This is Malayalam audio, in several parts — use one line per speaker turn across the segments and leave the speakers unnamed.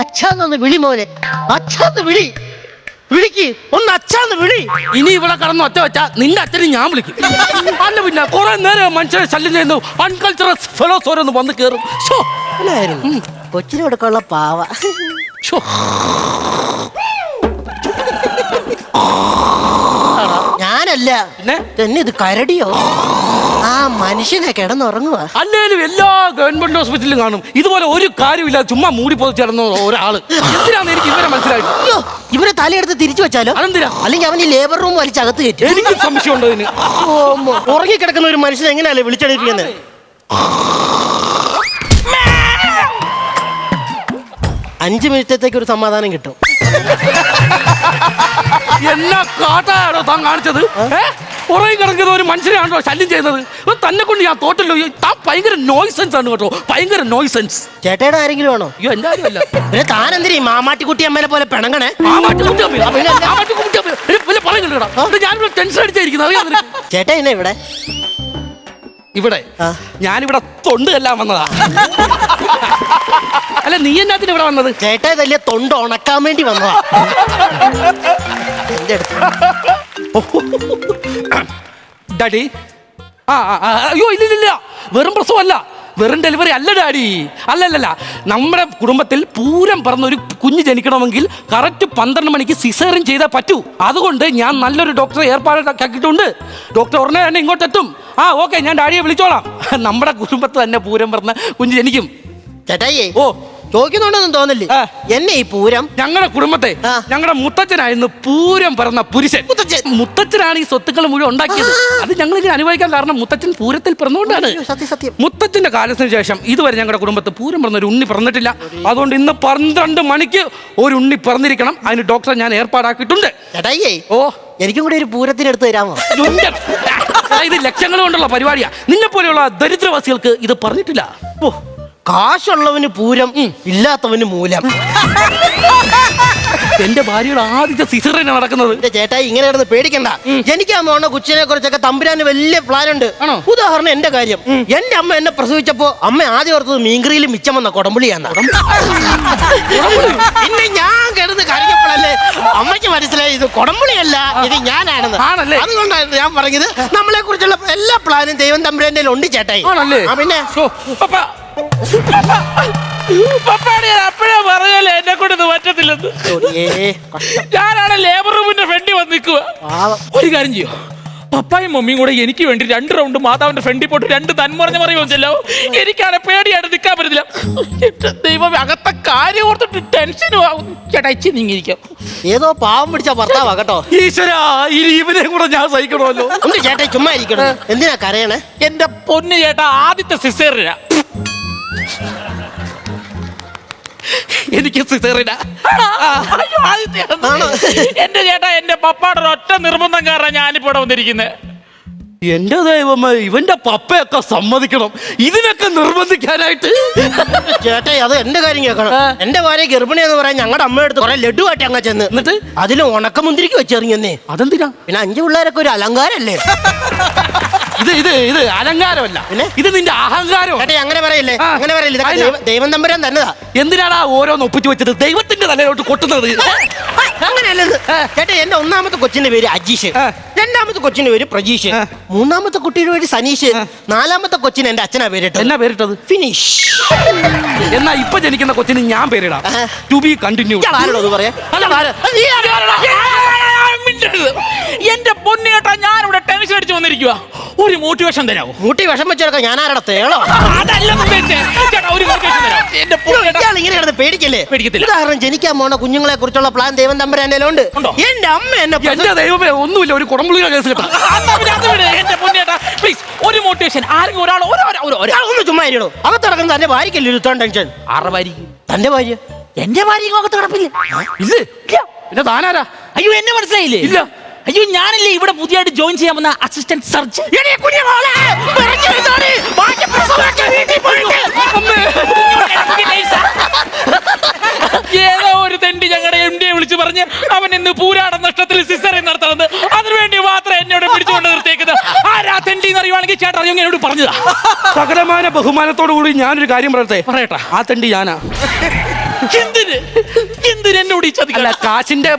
അച്ഛാന്നൊന്ന് വിളി മോനെ. അച്ഛാന്ന് വിളി. വിളിക്ക്. ഒന്ന് അച്ഛാന്ന് വിളി.
ഇനി ഇവിടെ കടന്ന് ഒറ്റ വെച്ചാ നിന്റെ അച്ഛനെ ഞാൻ വിളിക്കും. അല്ല പിന്നെ കുറെ നേരം മനുഷ്യരെ ശല്യം ചെയ്യുന്നു. അൺകൾച്ചറൽ ഫെലോസ് ഓരോന്ന് വന്ന് കയറും
ആയിരുന്നു കൊച്ചിന് കൊടുക്കാനുള്ള പാവ. ഞാനല്ല.
പിന്നെ?
തന്നെ ഇത് കരടിയോ? ആ മനുഷ്യനെ കിടന്നുറങ്ങുക
അല്ലേലും എല്ലാ ഗവൺമെന്റ് ഹോസ്പിറ്റലിലും കാണും. ഇതുപോലെ ഒരു കാര്യമില്ല ചുമ്മാ മൂടി പൊതിച്ച് കിടന്ന ഒരാൾ. എന്തിനാന്ന് എനിക്ക് ഇവരെ മനസ്സിലായി
അയ്യോ ഇവരെ തലയെടുത്ത് തിരിച്ചു വെച്ചാലോ?
അതെന്തിനാ?
അല്ലെങ്കിൽ അവൻ ഈ ലേബർ റൂം വലിച്ചകത്ത് കയറ്റും.
എനിക്ക് സംശയമുണ്ടോ ഇതിന്?
ഉറങ്ങിക്കിടക്കുന്ന ഒരു മനുഷ്യനെ എങ്ങനെയല്ലേ വിളിച്ചെടുപ്പിക്കുന്നത് അഞ്ച് മിനിറ്റത്തേക്ക് ഒരു സമാധാനം കിട്ടും.
എന്നാ കാട്ടാണോ താൻ കാണിച്ചത്? പുറകെ കിടക്കുന്ന ഒരു മനുഷ്യനാണോ ശല്യം ചെയ്യുന്നത്. തന്നെ കൊണ്ട് ഞാൻ തോട്ടല്ലോ താൻ ഭയങ്കര നോയ്സൻസ് ആണ് കേട്ടോ. ഭയങ്കര നോയ്സൻസ്
ചേട്ടയുടെ ആരെങ്കിലും ആണോ?
അയ്യോ എന്റെ കാര്യമല്ല
പിന്നെ താൻ എന്തിനീ മാമാട്ടിക്കുട്ടി അമ്മേനെ പോലെ പെണങ്ങണേ?
ഞാനിവിടെ ടെൻഷൻ അടിച്ചായിരിക്കുന്നത് അറിയാം നിനക്ക്?
ചേട്ടാ എന്നെ ഇവിടെ?
ഇവിടെ. ഞാനിവിടെ തൊണ്ട് എല്ലാം വന്നതാ. അല്ല നീ എന്നാത്തിന് ഇവിടെ വന്നത്?
ചേട്ടാ ഇതല്ലേ തൊണ്ട് ഉണക്കാൻ വേണ്ടി വന്നതാ. എന്റെ അടുത്ത്
ഡാഡി. ആ ആ, അയ്യോ ഇല്ല ഇല്ല, ഇല്ല. വെറും പ്രസവമല്ല. വെറും ഡെലിവറി അല്ല ഡാഡി. അല്ലല്ലല്ല നമ്മുടെ കുടുംബത്തിൽ പൂരം പറഞ്ഞ ഒരു കുഞ്ഞ് ജനിക്കണമെങ്കിൽ കറക്റ്റ് പന്ത്രണ്ട് മണിക്ക് സിസേറിൻ ചെയ്താൽ പറ്റൂ. അതുകൊണ്ട് ഞാൻ നല്ലൊരു ഡോക്ടറെ ഏർപ്പാടാക്കിയിട്ടുണ്ട്. ഡോക്ടർ ഉടനെ തന്നെ ഇങ്ങോട്ടെത്തും. ആ ഓക്കെ ഞാൻ ഡാഡിയെ വിളിച്ചോളാം. നമ്മുടെ കുടുംബത്തിൽ തന്നെ പൂരം പറഞ്ഞ കുഞ്ഞ് ജനിക്കും.
ചേട്ടായി
ഓ.
ചോദിക്കുന്നുണ്ടെന്നും തോന്നില്ലേ
ആ.
എന്നെ ഈ പൂരം?
ഞങ്ങളുടെ കുടുംബത്തെ
ആ.
ഞങ്ങളുടെ മുത്തച്ഛനായിരുന്നു പൂരം പറഞ്ഞ പുരുഷൻ.
മുത്തച്ഛൻ.
മുത്തച്ഛനാണ് ഈ സ്വത്തുക്കൾ മുഴുവൻ ഉണ്ടാക്കിയത്. അത് ഞങ്ങൾ ഇങ്ങനെ അനുഭവിക്കാൻ കാരണം മുത്തച്ഛൻ പൂരത്തിൽ പിറന്നുകൊണ്ടാണ്.
അയ്യോ, സത്യം സത്യം.
മുത്തച്ഛന്റെ കാലത്തിന് ശേഷം ഇതുവരെ ഞങ്ങളുടെ കുടുംബത്ത് പൂരം പറഞ്ഞ ഒരു ഉണ്ണി പിറന്നിട്ടില്ല. അതുകൊണ്ട് ഇന്ന് പന്ത്രണ്ട് മണിക്ക് ഒരു ഉണ്ണി പിറന്നിരിക്കണം. അതിന് ഡോക്ടറെ ഞാൻ ഏർപ്പാടാക്കിയിട്ടുണ്ട്.
ചേട്ടായിയേ
ഓ.
എനിക്കും കൂടി ഒരു പൂരത്തിനെടുത്ത് തരാമോ.
ആ, ഇത് ലക്ഷങ്ങൾ കൊണ്ടുള്ള പരിപാടിയാ. നിന്നെ പോലെയുള്ള ദരിദ്രവാസികൾക്ക് ഇത് പറഞ്ഞിട്ടില്ല.
ഓ, കാശുള്ളവന് പൂരം ഇല്ലാത്തവന് മൂലം.
എന്റെ ഭാര്യയുടെ ആദ്യത്തെ സിസറിന് നടക്കുന്നത്.
എന്റെ ചേട്ടായി ഇങ്ങനെ കിടന്ന് പേടിക്കണ്ട. ആ പോണ കൊച്ചിനെ കുറിച്ചൊക്കെ തമ്പുരാന് വലിയ പ്ലാൻ ഉണ്ട്? ഉദാഹരണം എന്റെ കാര്യം. എന്റെ അമ്മ എന്നെ പ്രസവിച്ചപ്പോ അമ്മ ആദ്യം ഓർത്തത് മീൻകറിയിൽ മിച്ചം വന്ന കൊടമ്പുളിയാന്ന പിന്നെ ഞാൻ കിടന്ന് കരഞ്ഞപ്പോഴല്ലേ അമ്മയ്ക്ക് മനസ്സിലായി ഇത് കൊടമ്പുളിയല്ല ഇത് ഞാനാണെന്ന്.
ആണല്ലേ?
അതുകൊണ്ടാണ് ഞാൻ പറഞ്ഞത് നമ്മളെ കുറിച്ചുള്ള എല്ലാ പ്ലാനും ദൈവം തമ്പുരാന്റെ ഉണ്ട് ചേട്ടായി.
ആണല്ലേ?
പിന്നെ.
പപ്പാടെ അപ്പഴേ പറയല്ലേ എന്നെ കൊണ്ട് ഇത് പറ്റത്തില്ലെന്ന്.
കഷ്ടം.
ഞാനാണ് ലേബർ റൂമിന്റെ ഫ്രണ്ടി വന്ന് നിൽക്കുക ഒരു കാര്യം ചെയ്യോ? പപ്പായും മമ്മിയും കൂടെ എനിക്ക് വേണ്ടി രണ്ട് റൗണ്ട് മാതാവിന്റെ ഫ്രണ്ടി പോട്ട് രണ്ട് തന്മറിഞ്ഞ പറയുമല്ലോ എനിക്കാണ് പേടിയായിട്ട് നിൽക്കാൻ പറ്റില്ല ദൈവം അകത്തെ കാര്യം ഓർത്തിട്ട് ടെൻഷനും ആവും. ചേട്ടാ ഇച്ചി നീങ്ങിയിരിക്കാം.
ഏതോ പാവം പിടിച്ച ഭർത്താവാ കേട്ടോ.
ഈശ്വര ഇനി ഇവനെ കൂടെ ഞാൻ സഹിക്കണമല്ലോ.
ചേട്ടാ ചുമ്മാ ഇരിക്കണം. എന്തിനാ കരയണേ?
എന്റെ പൊന്നു ചേട്ടാ ആദ്യത്തെ സിസേറിന
എനിക്ക് സിസേറിന?
എന്റെ ചേട്ടാ എന്റെ പപ്പാടെ ഒറ്റ നിർബന്ധം കാരണം ഞാനിപ്പോ ഇവിടെ വന്നിരിക്കുന്നത്
എന്റെ ദൈവമേ ഇവന്റെ പപ്പയൊക്കെ സമ്മതിക്കണം. ഇതിനൊക്കെ നിർബന്ധിക്കാനായിട്ട്.
ചേട്ടാ അത് എന്റെ കാര്യം കേൾക്കണം. എന്റെ ഭാര്യ ഗർഭിണി എന്ന് പറയാൻ ഞങ്ങളുടെ അമ്മയെടുത്ത് കുറെ കാട്ടി അങ്ങ് ചെന്ന്.
എന്നിട്ട്?
അതിൽ ഉണക്കമുന്തിരിക്ക് വെച്ചെറിഞ്ഞെന്നേ
അതെന്തിനാ?
പിന്നെ അഞ്ചു പിള്ളേരൊക്കെ ഒരു അലങ്കാരല്ലേ?
ഇത് ഇത് ഇത് അലങ്കാരമല്ല.
പിന്നെ?
ഇത് നിന്റെ അഹങ്കാരം
അങ്ങനെ പറയില്ലേ?
ആ.
അങ്ങനെ പറയില്ല? ഇതൊക്കെ
അതിനാ.
ദൈവ- ദൈവം തമ്പുരാൻ തന്നതാ.
എന്തിനാണ് ഓരോന്ന് ഒപ്പിച്ചു വെച്ചത്? ദൈവത്തിന്റെ തലയിലോട്ട് കൊട്ടുന്നത്?
അങ്ങനെയല്ലത് ചേട്ടാ എന്റെ ഒന്നാമത്തെ കൊച്ചിന്റെ പേര് അജീഷ്.
ആ.
രണ്ടാമത്തെ കൊച്ചിന്റെ പേര് പ്രജീഷ്.
ആ.
മൂന്നാമത്തെ കുട്ടിയുടെ പേര് സനീഷ്. നാലാമത്തെ കൊച്ചിന് എന്റെ അച്ഛനാ പേരിട്ടത്.
എന്നാ പേരിട്ടത്?
ഫിനിഷ്.
എന്നാ ഇപ്പൊ ജനിക്കുന്ന കൊച്ചിന് ഞാൻ പേരിടാം.
ആ.
ടു ബി കണ്ടിന്യൂ
ആരോടോ അത് പറയാ.
എന്റെ പൊന്നു ഞാൻ ഞാനിവിടെ ടെൻഷൻ അടിച്ചു വന്നിരിക്കുക ഒരു മോട്ടിവേഷൻ തരാമോ
മോട്ടിവേഷൻ വിഷം വെച്ചെടുക്കാം ഞാൻ ആരുടെ തേളോ?
അതല്ല ഉദ്ദേശിച്ചേ. ചേട്ടാ ഒരു എന്റെ പൊന്നു ചേട്ടാ
ഇയാൾ ഇങ്ങനെ കിടന്ന് പേടിക്കല്ലേ?
പേടിക്കത്തില്ല.
ഉദാഹരണം ജനിക്കാൻ പോണ കുഞ്ഞുങ്ങളെ കുറിച്ചുള്ള പ്ലാൻ ദൈവം തമ്പുരാന്റെ ഉണ്ട്
ഉണ്ടോ?
എന്റെ അമ്മ എന്നെ
എന്റെ ദൈവമേ ഒന്നുമില്ല ഒരു കുടംപുളിയുടെ കേസ് കേട്ടാ.
അതാ പിന്നെ അത് വിട്. എന്റെ പ്ലീസ് ഒരു മോട്ടിവേഷൻ ആരെങ്കിലും ഒരാൾ
ഒന്ന് ചുമ്മാ ഇരിക്കണോ അകത്തിറങ്ങുന്ന തന്റെ ഭാര്യക്കല്ലേ ഇരുത്താൻ ടെൻഷൻ?
അറവായിരിക്കും
തന്റെ ഭാര്യ.
എന്റെ ഭാര്യ അകത്ത് കിടപ്പില്ല?
ഇല്ലേ. പിന്നെ താനാരാ?
അയ്യോ എന്നെ മനസ്സിലായില്ലേ?
ഇല്ല.
അയ്യോ ഞാനല്ലേ ഇവിടെ പുതിയതായിട്ട് ജോയിൻ ചെയ്യാൻ വന്ന അസിസ്റ്റന്റ് സർജൻ ഏതോ ഒരു തെണ്ടി ഞങ്ങളുടെ എം ഡിയെ വിളിച്ചു പറഞ്ഞ് അവൻ ഇന്ന് പൂരാട നഷ്ടത്തിൽ സിസറി നടത്തണമെന്ന് അതിനുവേണ്ടി മാത്രം എന്നോട് പിടിച്ചുകൊണ്ട് നിർത്തിയേക്കുന്നത്. ആരാ തെണ്ടി എന്ന് അറിയുവാണെങ്കിൽ ചേട്ടൻ അറിയോ എന്നോട് പറഞ്ഞതാ.
സകലമായ ബഹുമാനത്തോടു കൂടി ഞാനൊരു കാര്യം പറയട്ടെ?
പറയട്ടെ.
ആ തണ്ടി ഞാനാ.
എന്തിന്? എന്തിന് എന്നോട് ഈ
അല്ല
ചതിക്കല്ല
കാശിന്റെ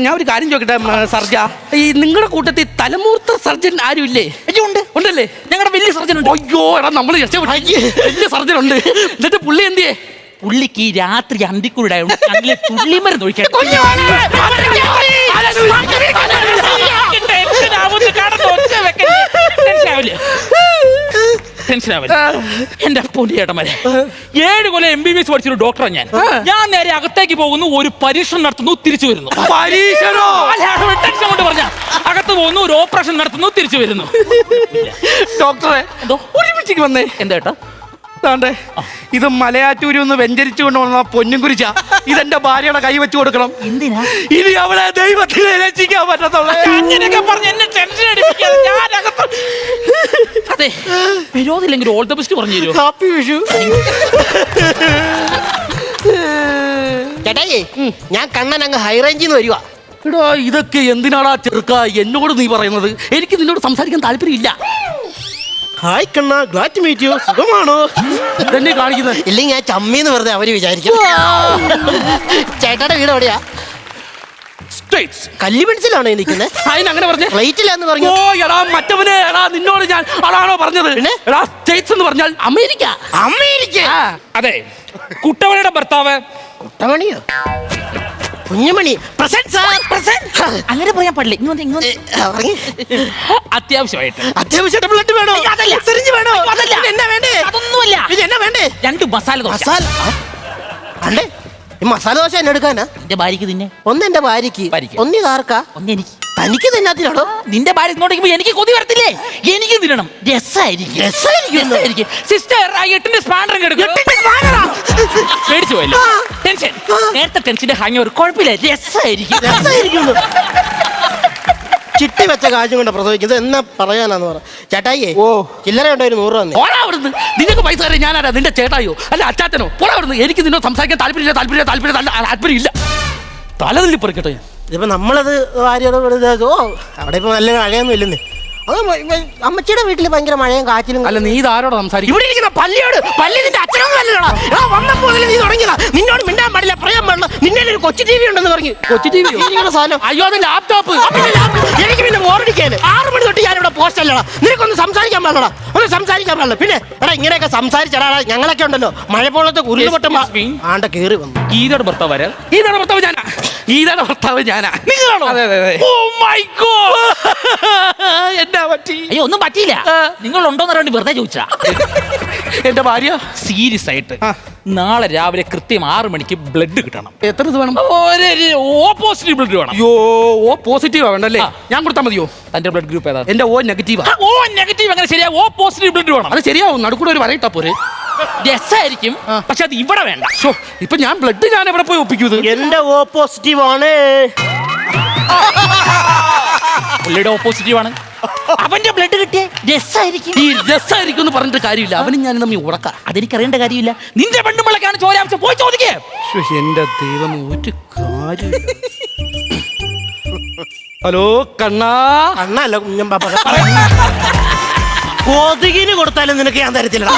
ഞാൻ ഒരു കാര്യം ചോദിക്കട്ടെ സർജ ഈ നിങ്ങളുടെ കൂട്ടത്തിൽ തലമൂർത്ത സർജൻ ആരും ഇല്ലേ
ഉണ്ട്
ഉണ്ടല്ലേ
ഞങ്ങളുടെ വലിയ സർജൻ ഉണ്ട്
അയ്യോ എടാ നമ്മൾ വലിയ സർജൻ ഉണ്ട് എന്നിട്ട് പുള്ളി എന്തിയേ
പുള്ളിക്ക് ഈ രാത്രി അന്തിക്കുരുടായോണ്ട് കണ്ണിലെ തുള്ളി മരുന്ന് ഒഴിക്കാൻ കാണുന്ന ഒച്ച വെക്കല്ലേ. ടെൻഷൻ എന്റെ പൊടി ഏഴ് കൊല്ലം എം ബി ബി എസ് പഠിച്ചൊരു ഡോക്ടറാണ് ഞാൻ. ഞാൻ നേരെ അകത്തേക്ക് പോകുന്നു ഒരു പരീക്ഷണം നടത്തുന്നു തിരിച്ചു വരുന്നു. അല്ല, ടെൻഷൻ കൊണ്ട് പറഞ്ഞ. അകത്ത് പോകുന്നു ഒരു ഓപ്പറേഷൻ നടത്തുന്നു തിരിച്ചു വരുന്നു.
ഡോക്ടറെ? ഒരുമിച്ചിക്ക് വന്നേ.
എന്താ
ദാണ്ടേ ഇത് മലയാറ്റൂരിൽ നിന്ന് വെഞ്ചരിച്ചു കൊണ്ടുവന്ന പൊന്നും കുരിച്ച ഇതെന്റെ ഭാര്യയുടെ കൈ വെച്ചു കൊടുക്കണം.
എന്തിനാ?
ഇനി അവളെ ദൈവത്തിനെ രക്ഷിക്കാൻ പറ്റത്തുള്ളൂ.
അങ്ങനെയൊക്കെ പറഞ്ഞ് എന്നെ ടെൻഷൻ അടിപ്പിക്കാതെ ഞാൻ അകത്ത് അതെ വിരോധമില്ലെങ്കിൽ ഓൾ ദ ബെസ്റ്റ് പറഞ്ഞു തരുമോ?
ഹാപ്പി വിഷു. ചേട്ടായി ഞാൻ കണ്ണൻ അങ്ങ് ഹൈ റേഞ്ചിൽ നിന്ന് വരുവാ.
എടാ ഇതൊക്കെ എന്തിനാടാ ചെറുക്ക? എന്നോട് നീ പറയുന്നത്? എനിക്ക് നിന്നോട് സംസാരിക്കാൻ താല്പര്യമില്ല.
Hi Kanna glad to meet you സുഖമാണോ?
ഇതന്നെ കാണിക്കുന്നത്.
ഇല്ലെങ്കിൽ ഞാൻ ചമ്മീന്ന് വെറുതെ അവർ വിചാരിക്കും. ചേട്ടയുടെ വീട് എവിടെയാ?
പറഞ്ഞേ. ഓ എടാ മറ്റവനെ എടാ നിന്നോട് ഞാൻ അതാണോ പറഞ്ഞത്? എടാ സ്റ്റേറ്റ്സ് എന്ന് പറഞ്ഞാൽ അമേരിക്ക.
അമേരിക്ക?
അതെ കുട്ടവണിയുടെ ഭർത്താവ്
കുട്ടമണിയോ കുഞ്ഞുമണി. പ്രസന്റ് സാർ പ്രസന്റ്
അങ്ങനെ പറയാൻ പാടില്ല? ഇങ്ങോട്ട് ഇങ്ങോട്ട് അത്യാവശ്യമായിട്ട്.
അത്യാവശ്യമായിട്ട് ബ്ലഡ് വേണോ?
അതല്ല.
സിറിഞ്ച് വേണോ?
അതല്ല.
പിന്നെ എന്നാ വേണ്ടേ?
അതൊന്നുമല്ല.
പിന്നെ എന്നാ വേണ്ടേ?
രണ്ട് മസാല ദോശ.
മസാല? അണ്ടേ ഈ മസാല ദോശ എന്നെ എടുക്കാനാ
എന്റെ ഭാര്യക്ക് തിന്നെ.
ഒന്ന് എന്റെ ഭാര്യക്ക്
ഭാര്യയ്ക്ക്.
ഒന്ന് ഇതാർക്കാ?
ഒന്ന് എനിക്ക്.
തനിക്ക് തന്നാത്തിനാണോ
നിന്റെ ഭാര്യ ഇങ്ങോട്ടേക്ക് പോയി എനിക്ക് കൊതി വരത്തില്ലേ? എനിക്ക് തിന്നണം. രസമായിരിക്കും. രസമായിരിക്കും സിസ്റ്റർ ആ എട്ടിന്റെ സ്പാൻഡർ എടുക്കും. പേടിച്ചു പോയല്ലോ. ടെൻഷൻ നേരത്തെ ടെൻഷന്റെ ഹാങ് ഒരു കുഴപ്പമില്ല. രസമായിരിക്കും
രസായിരിക്കുന്നു ചിട്ടി വെച്ച കാശും കൊണ്ട് പ്രസവിക്കുന്നത് എന്നാ പറയാനാന്ന് പറ. ചേട്ടായിയേ
ഓ.
ചില്ലറ ഉണ്ടായിരുന്നു നൂറ് തന്നെ.
പോടാ അവിടുന്ന്. നിനക്ക് പൈസ തരാൻ ഞാനാരാ? നിന്റെ ചേട്ടായോ? അല്ല അച്ചാച്ചനോ? പോടാ അവിടുന്ന്. എനിക്ക് നിന്നോട് സംസാരിക്കാൻ താല്പര്യമില്ല താല്പര്യം താല്പര്യം താല്പര്യമില്ല തലതല്ലി പറിക്കട്ടെ. ഞാൻ
ഇതിപ്പോ നമ്മളത് ഭാര്യയോട് ഓ അവിടെ ഇപ്പൊ നല്ല മഴയൊന്നും ഇല്ലെന്ന്. അത് അമ്മച്ചിയുടെ വീട്ടിൽ ഭയങ്കര മഴയും കാറ്റിലും
അല്ല നീ ഇതാരോട് സംസാരിക്കും
ഇവിടെ ഇരിക്കുന്ന പല്ലിയോട് പല്ലി നിന്റെ അച്ഛനൊന്നും അല്ലടാ എടാ വന്നപ്പോ മുതലേ നീ തുടങ്ങിയതാ. നിന്നോട് മിണ്ടാൻ പാടില്ല പറയാൻ പാടില്ല. നിന്നെ ഒരു കൊച്ചു ടി വി ഉണ്ടെന്ന് പറഞ്ഞു.
കൊച്ചു ടി വി
സാധനം.
അയ്യോ അത് ലാപ്ടോപ്പ്
എനിക്ക് പിന്നെ ബോറടിക്കാന് ആറ് മണി തൊട്ട് ഞാൻ ഇവിടെ പോസ്റ്റ് അല്ലടാ. നിനക്കൊന്ന് സംസാരിക്കാൻ പാടില്ലടാ. ഒന്ന് സംസാരിക്കാൻ പാടില്ല. പിന്നെ എടാ ഇങ്ങനെയൊക്കെ സംസാരിച്ചടാ. ഞങ്ങളൊക്കെ ഉണ്ടല്ലോ. മഴ പോലത്തെ
കുരുന്ന് പൊട്ടുമ്പോ
ആണ്ട കേറി വന്നു.
ഗീതയുടെ ഭർത്താവ് വരാം
ഇതാണ് ഭർത്താവ് ഞാനാ. ഇതാണ് ഭർത്താവ് ഞാനാ.
നിങ്ങളാണോ?
അതെ അതെ അതെ.
Oh my God!
എന്നാ പറ്റി?
അയ്യോ ഒന്നും പറ്റിയില്ല. നിങ്ങൾ ഉണ്ടോന്ന് അറിയാണ്ട് വെറുതെ ചോദിച്ചാ
എന്റെ ഭാര്യ?
സീരിയസ് ആയിട്ട്
ആ.
നാളെ രാവിലെ കൃത്യം ആറ് മണിക്ക് ബ്ലഡ് കിട്ടണം.
എത്ര ഇത് വേണം?
ഒരു ഓപ്പോസിറ്റ് ബ്ലഡ് വേണം.
അയ്യോ ഓ പോസിറ്റീവ് വേണ്ടല്ലേ
ആ.
ഞാൻ കൊടുത്താൽ മതിയോ?
തന്റെ ബ്ലഡ് ഗ്രൂപ്പ് ഏതാ?
എന്റെ ഓ നെഗറ്റീവാ
ആ, ഓ നെഗറ്റീവ് അങ്ങനെ ശരിയാ. ഓ പോസിറ്റീവ് ബ്ലഡ് വേണം.
അത് ശരിയാവും. നടുക്കൂടെ ഒരു വരയിട്ടാ പോരെ.
രസമായിരിക്കും പക്ഷെ അത് ഇവിടെ വേണ്ട.
ഷോ ഇപ്പൊ ഞാൻ ബ്ലഡ് ഞാൻ എവിടെ പോയി ഒപ്പിക്കുന്നത്
എന്റെ ഓ പോസിറ്റീവ് ആണ്.
പുള്ളിയുടെ ഓപ്പോസിറ്റീവ് ആണ്. അവന്റെ ബ്ലഡ് കിട്ടിയ? രസമായിരിക്കും
ഈ രസമായിരിക്കും എന്ന് പറഞ്ഞിട്ട് കാര്യമില്ല. അവനും ഞാൻ തമ്മിൽ ഉറക്കാം.
അതെനിക്കറിയേണ്ട കാര്യമില്ല. നിന്റെ പെണ്ണുമ്പിളക്കാണ് ചോരാംശം പോയി ചോദിക്കേ.
എന്റെ ദൈവം ഒരു കാര്യം. ഹലോ കണ്ണാ.
അണ്ണല്ല കുഞ്ഞൻ പാപ്പ കൊതുകിന് കൊടുത്താലും നിനക്ക് ഞാൻ തരത്തില്ലടാ.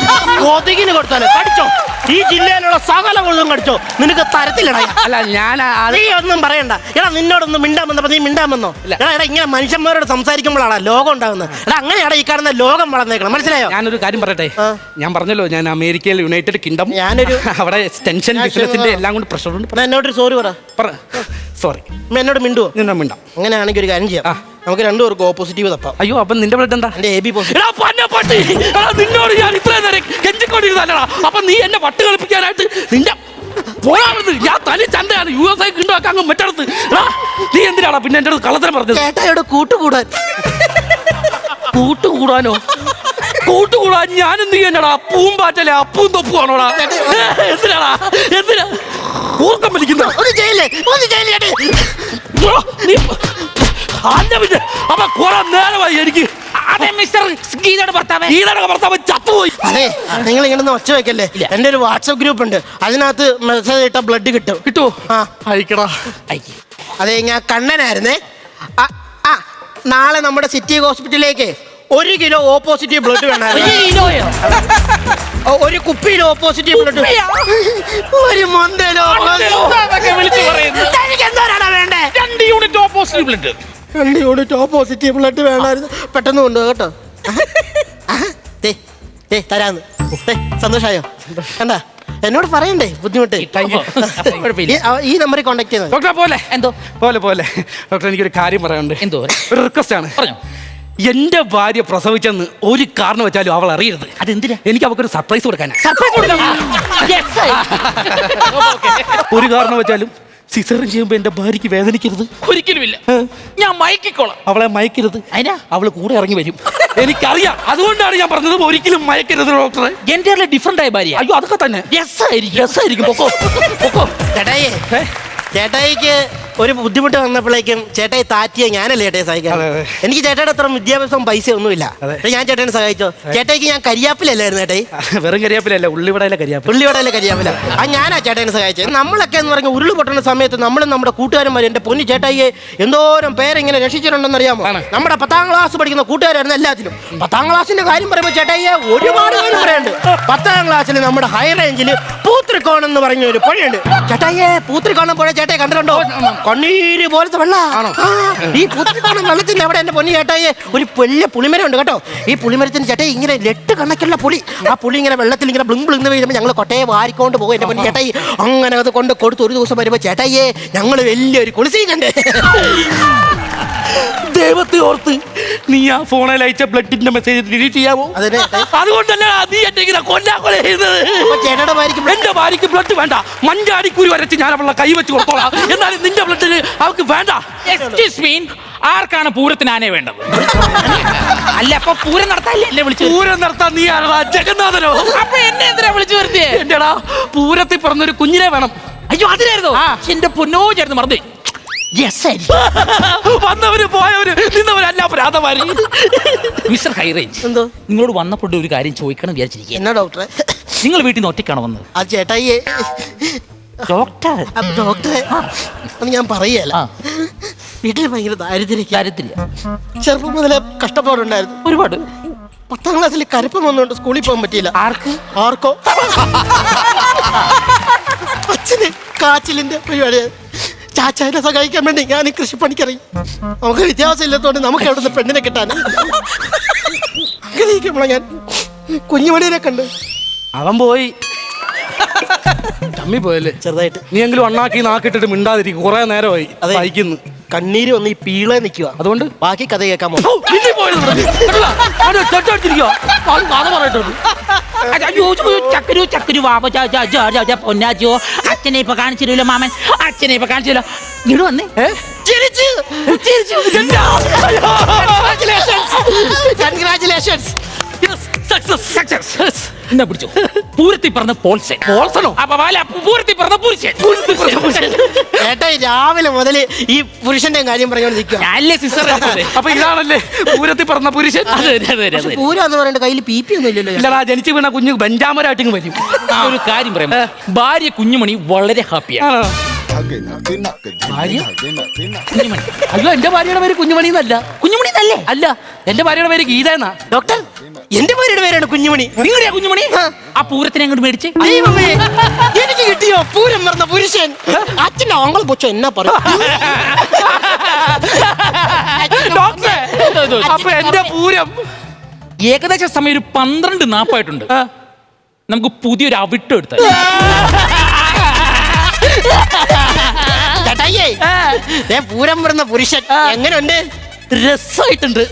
കൊതുകിന് കൊടുത്താലും കടിച്ചോ. ഈ ജില്ലയിലുള്ള സകല കൊതുകും കടിച്ചോ. നിനക്ക് തരത്തില്ലടാ.
അല്ല ഞാൻ
നീ ഒന്നും പറയണ്ട. എടാ നിന്നോടൊന്നും മിണ്ടാൻ വന്നപ്പോ നീ മിണ്ടാൻ വന്നോ? എടാ എടാ ഇങ്ങനെ മനുഷ്യന്മാരോട് സംസാരിക്കുമ്പോഴാണ് ലോകം ഉണ്ടാകുന്നത് എടാ അങ്ങനെയാണ് ഈ കാണുന്ന ലോകം വളർന്നേക്കണം മനസ്സിലായോ?
ഞാനൊരു കാര്യം പറയട്ടെ?
ആ.
ഞാൻ പറഞ്ഞല്ലോ ഞാൻ അമേരിക്കയിൽ യുണൈറ്റഡ് കിങ്ഡം
ഞാനൊരു-
അവിടെ ടെൻഷൻ
ഞാൻ
ബിസിനസിന്റെ. എല്ലാം കൊണ്ട് പ്രഷർ ഉണ്ട്.
എന്നോട് എന്നോടൊരു സോറി പറ.
സോറി
എന്നോട് മിണ്ടുവോ?
നിന്നെ മിണ്ടാം.
അങ്ങനെയാണെങ്കിൽ ഒരു കാര്യം ചെയ്യാം.
ആ.
നമുക്ക് രണ്ടുപേർക്ക് ഓപ്പോസിറ്റീവ് തപ്പാം.
അയ്യോ അപ്പം നിന്റെ ബ്ലഡ് എന്താ?
എന്റെ എ ബി പോസിറ്റീവ്
എടാ പന്ന പട്ടി. എടാ നിന്നോട് ഞാൻ ഇത്രയും നേരം കെഞ്ചിക്കൊണ്ടിരുന്നല്ലടാ അപ്പൊ നീ എന്നെ വട്ട് കളിപ്പിക്കാനായിട്ട് നിന്റെ ഞാൻ തനി ചന്തയാണ്. യു എസ് ഐ കിണ്ടാക്കാൻ അങ്ങ് മറ്റടുത്ത്. എടാ നീ എന്തിനാടാ പിന്നെ എന്റെ അടുത്ത് കള്ളത്തരം പറഞ്ഞത്?
ചേട്ടായോട് കൂട്ടുകൂടാൻ.
കൂട്ടുകൂടാനോ? കൂട്ടുകൂടാൻ ഞാൻ എന്ത് ചെയ്യാനടാ? അപ്പവും പാറ്റല്ലേ അപ്പവും തൊപ്പുവാണോടാ എന്തിനാടാ? എന്തിനാ? ഊർക്കം വലിക്കുന്ന
ഒന്ന് ചെയ്യില്ലേ? ഒന്ന് ചെയ്യില്ലേ
നീ അപ്പൊ കുറെ നേരമായി എനിക്ക്
അതെ മിസ്റ്റർ ഗീതയുടെ ഭർത്താവ്.
ചത്തുപോയി.
അതെ നിങ്ങൾ ഇങ്ങനെ ഒച്ച വെക്കല്ലേ? എന്റെ ഒരു വാട്സപ്പ് ഗ്രൂപ്പ് ഉണ്ട്. അതിനകത്ത് മെസ്സേജ് ഇട്ട ബ്ലഡ് കിട്ടും.
കിട്ടുമോ
ആ.
അയക്കടാ.
അതെ ഞാൻ കണ്ണനായിരുന്നേ. ആ, നാളെ നമ്മുടെ സിറ്റി ഹോസ്പിറ്റലിലേക്ക് ഒരു കിലോ ഓപ്പോസിറ്റീവ് ബ്ലഡ്
ഒരു
വേണമായിരുന്നു ഒരു കുപ്പിയിൽ ഓപ്പോസിറ്റീവ് ബ്ലഡ് ഒരു മൊന്തലോ
വിളിച്ചു പറയുന്നത്
എന്തോരാണ് വേണ്ടേ?
രണ്ട് യൂണിറ്റ് ഓപ്പോസിറ്റീവ് ബ്ലഡ്
രണ്ട് യൂണിറ്റ് ഓ പോസിറ്റീവ് ബ്ലഡ് വേണമായിരുന്നു. പെട്ടെന്ന് കൊണ്ടുപോകാം കേട്ടോ. ദേ, തരാന്ന്. ദേ, സന്തോഷായോ? കണ്ടാ? എന്നോട് പറയണ്ടേ ബുദ്ധിമുട്ട്. ഈ- നമ്പറിൽ കോണ്ടാക്ട് ചെയ്താൽ
ഡോക്ടർ പോലെ.
എന്തോ?
പോലെ പോലെ. ഡോക്ടർ എനിക്കൊരു കാര്യം പറയാനുണ്ട്.
എന്തോ?
ഒരു റിക്വസ്റ്റ് ആണ്.
പറഞ്ഞോ.
എന്റെ ഭാര്യ പ്രസവിച്ചെന്ന് ഒരു കാരണം വെച്ചാലും അവൾ അറിയരുത്.
അതെന്തിനാ?
എനിക്ക് അവൾക്ക് ഒരു
സർപ്രൈസ് കൊടുക്കാനാ.
ഒരു കാരണം വെച്ചാലും സിസറിൻ ചെയ്യുമ്പോ എന്റെ ഭാര്യയ്ക്ക് വേദനിക്കരുത്.
ഒരിക്കലുമില്ല. ഞാൻ മയക്കിക്കോളാം.
അവളെ മയക്കരുത്.
അതിനാ?
അവൾ കൂടെ ഇറങ്ങി വരും. എനിക്കറിയാം. അതുകൊണ്ടാണ് ഞാൻ പറഞ്ഞത് ഒരിക്കലും മയക്കരുത് ഡോക്ടറെ.
എന്റെ ഡിഫറെന്റ് ആയ ഭാര്യ?
അയ്യോ അതൊക്കെ തന്നെ. പൊക്കോ. പൊക്കോ.
ചേട്ടായി
ഏ?
ചേട്ടായിക്ക് ഒരു ബുദ്ധിമുട്ട് വന്നപ്പോഴേക്കും ചേട്ടായി താറ്റിയ ഞാനല്ലേ ചേട്ടായി
അതെ.
എനിക്ക് ചേട്ടയുടെ അത്ര വിദ്യാഭ്യാസം പൈസ ഒന്നുമില്ല. ഞാൻ ചേട്ടനെ സഹായിച്ചോ? ചേട്ടായിക്ക് ഞാൻ കരിയാപ്പിലല്ലായിരുന്നു ചേട്ടായി.
വെറും കരിയാപ്പിലല്ല ഉള്ളിവിടയിലെ കരിയാപ്പ്
ഉള്ളിവടയിലെ കരിയാപ്പില. ആ ഞാനാ ചേട്ടനെ സഹായിച്ചത്. നമ്മളൊക്കെ എന്ന് പറഞ്ഞ ഉരുൾ പൊട്ടുന്ന സമയത്ത് നമ്മളും നമ്മുടെ കൂട്ടുകാരന്മാരും എന്റെ പൊന്നു ചേട്ടായിയെ എന്തോരം പേരെങ്ങനെ രക്ഷിച്ചിട്ടുണ്ടെന്ന് അറിയാമോ. നമ്മുടെ പത്താം ക്ലാസ് പഠിക്കുന്ന കൂട്ടുകാരായിരുന്നു എല്ലാത്തിലും. പത്താം ക്ലാസ്സിന്റെ കാര്യം പറയുമ്പോൾ ചേട്ടായിയെ ഒരുപാട് കാര്യം പറയാനുണ്ട് പത്താം ക്ലാസ്സിൽ നമ്മുടെ ഹൈ റേഞ്ചിൽ പൂത്രിക്കോണം എന്ന് പറഞ്ഞ ഒരു പുഴയുണ്ട്. ചേട്ടായിയെ പൂത്രിക്കോണം പുഴ ചേട്ടായി കണ്ടിട്ടുണ്ടോ? കണ്ണീര് പോലത്തെ വെള്ള. ഈ പൂത്രിക്കോണം വെള്ളത്തിന്റെ അവിടെ എന്റെ പൊന്നി ചേട്ടായി ഒരു വലിയ പുളിമരം ഉണ്ട് കേട്ടോ. ഈ പുളിമരത്തിന് ചേട്ടായി ഇങ്ങനെ ലെട്ട് കണക്കുള്ള പുളി. ആ പുളി ഇങ്ങനെ വെള്ളത്തിൽ ഇങ്ങനെ ബ്ലിങ് ബ്ലിങ് വീഴുമ്പോൾ ഞങ്ങൾ കൊട്ടയെ വാരിക്കൊണ്ട് പോകും എന്റെ പൊന്നി ചേട്ടായി. അങ്ങനെ അത് കൊണ്ട് കൊടുത്ത് ഒരു ദിവസം വരുമ്പോൾ ചേട്ടായിയെ ഞങ്ങൾ വലിയൊരു കുളിസി കണ്ട്
ദൈവത്തെ ഓർത്ത് നീ ആ ഫോണിൽ അയച്ച ബ്ലഡിന്റെ മെസ്സേജ് ഡിലീറ്റ് ചെയ്യാമോ?
അതിന്
അതുകൊണ്ടല്ല നീ എന്നെ ഇങ്ങനെ കൊല്ലാ കൊല ചെയ്യുന്നത്
അപ്പൊ ചേട്ടയുടെ ഭാര്യയ്ക്ക് blood-
എന്റെ ഭാര്യക്ക് ബ്ലഡ് വേണ്ട. മഞ്ചാടിക്കൂരി വരച്ച് ഞാൻ അവളെ കൈ വെച്ച് കൊടുത്തോളാം. എന്നാലും നിന്റെ ബ്ലഡിന് അവൾക്ക് വേണ്ട.
എക്സ്ക്യൂസ് മീൻ ആർക്കാണ് പൂരത്തിന് ആനയെ വേണ്ടത്? അല്ല അപ്പൊ പൂരം നടത്താല്ലേ എന്നെ വിളിച്ചു
പൂരം നടത്താൻ നീ ആരാ? ജഗന്നാഥനോ?
അപ്പൊ എന്നെ എന്തിനാ വിളിച്ചു വരുത്തിയേ?
എന്റെടാ പൂരത്തിൽ പറഞ്ഞൊരു കുഞ്ഞിനെ വേണം.
അയ്യോ അതിനായിരുന്നു? എന്റെ പൊന്നോ ചേർന്ന് മറന്നു
വന്നവര് പോയവര് നിന്നവരല്ല പ്രാതമാരി
മിസ്റ്റർ ഹൈറേഞ്ച്
എന്തോ?
നിങ്ങളോട് വന്നപ്പോൾ ഒരു കാര്യം ചോദിക്കണം വിചാരിച്ചിരിക്കുക
എന്നാ ഡോക്ടറെ?
നിങ്ങൾ വീട്ടിൽ നിന്ന് ഒറ്റയ്ക്കാണ് വന്നത്?
ആ ചേട്ടായിയെ.
ഡോക്ടർ?
ആ, ഡോക്ടറെ. അത് ഞാൻ പറയല്ല. വീട്ടിൽ ഭയങ്കര ദാരിദ്ര്യം
ദാരിദ്ര്യ.
ചെറുപ്പം മുതലേ കഷ്ടപ്പാടുണ്ടായിരുന്നു.
ഒരുപാട്.
പത്താം ക്ലാസ്സിൽ കരുപ്പം വന്നുകൊണ്ട് സ്കൂളിൽ പോകാൻ പറ്റിയില്ല.
ആർക്ക്?
ആർക്കോ? അച്ഛന് കാച്ചിലിന്റെ പരിപാടി ചാച്ചാനെ സഹായിക്കാൻ വേണ്ടി ഞാൻ ഈ കൃഷിപ്പണിക്കറി നമുക്ക് വിദ്യാഭ്യാസം ഇല്ലാത്തതുകൊണ്ട് നമുക്ക് എവിടെ നിന്ന് പെണ്ണിനെ കിട്ടാൻ. അങ്ങനെ ഞാൻ കുഞ്ഞുമണിനെ കണ്ട്.
അവൻ പോയി. ചമ്മി പോയല്ലേ?
ചെറുതായിട്ട്.
നീ എങ്കിലും അണ്ണാക്കി നാക്കിട്ടിട്ട് മിണ്ടാതിരിക്കും. കുറെ നേരമായി
അതെ.
സഹിക്കുന്നു.
കണ്ണീര് വന്ന് ഈ പീളെ നിൽക്കുക
അതുകൊണ്ട്?
ബാക്കി കഥ കേൾക്കാൻ
ചക്കരു ചക്കരു വാപ്പ ചാ, ചാ, ചാ, ചാ, ചാ, പൊന്നാച്ചോ അച്ഛനെ ഇപ്പൊ കാണിച്ചില്ലല്ലോ മാമൻ. അച്ഛനെ ഇപ്പൊ കാണിച്ചില്ലോ ഇങ്ങോട്ട് വന്നേ?
ചിരിച്ചു.
ചിരിച്ചു.
Congratulations
congratulations success success.
എന്നാ പിടിച്ചോ? പൂരത്തി പറഞ്ഞ പോൾസെ.
പോൾസണോ?
അപ്പൊ വാല പൂരത്തി പറഞ്ഞ പുരുഷൻ.
ഏട്ടാ ഈ രാവിലെ മുതൽ ഈ പുരുഷന്റെ കാര്യം പറഞ്ഞുകൊണ്ട് നിൽക്കുക
ഞാനല്ലേ സിസ്റ്റർ
അപ്പൊ ഇതാണല്ലേ പൂരത്തി പറഞ്ഞ പുരുഷൻ?
അതെ അതെ അതെ അതെ
പൂരം എന്ന് പറയുന്നത് കയ്യിൽ പി പി ഒന്നും ഇല്ലല്ലോ
ഇല്ലടാ ജനിച്ചു വീണ കുഞ്ഞ് ബെഞ്ചാമരാട്ടിങ് വരും.
ഒരു കാര്യം പറയാം. ഭാര്യ കുഞ്ഞുമണി വളരെ ഹാപ്പിയാണ്. കുഞ്ഞുമണി.
അയ്യോ എന്റെ ഭാര്യയുടെ പേര് കുഞ്ഞുമണി എന്നല്ല.
കുഞ്ഞുമണി നല്ലേ
അല്ല എന്റെ ഭാര്യയുടെ പേര് ഗീത എന്നാ.
ഡോക്ടർ എന്റെ ഭാര്യയുടെ പേരാണ് കുഞ്ഞുമണി.
നിങ്ങളുടെയാ കുഞ്ഞുമണി? ആ പൂരത്തിനെ അങ്ങോട്ട് മേടിച്ച്.
എനിക്ക് കിട്ടിയോ? പൂരം മറന്ന പുരുഷൻ. അച്ഛന്റെ ഓങ്കൾ പൊച്ച എന്നാ പറയും?
ഡോക്ടർ അപ്പൊ എന്റെ പൂരം.
ഏകദേശം സമയം ഒരു പന്ത്രണ്ട് നാപ്പായിട്ടുണ്ട്. നമുക്ക് പുതിയൊരു അവിട്ടം എടുത്താൽ
ചേട്ടായിയേ ദേ പൂരം പറഞ്ഞ പുരുഷൻ. എങ്ങനെയുണ്ട്
രസമായിട്ടുണ്ട്!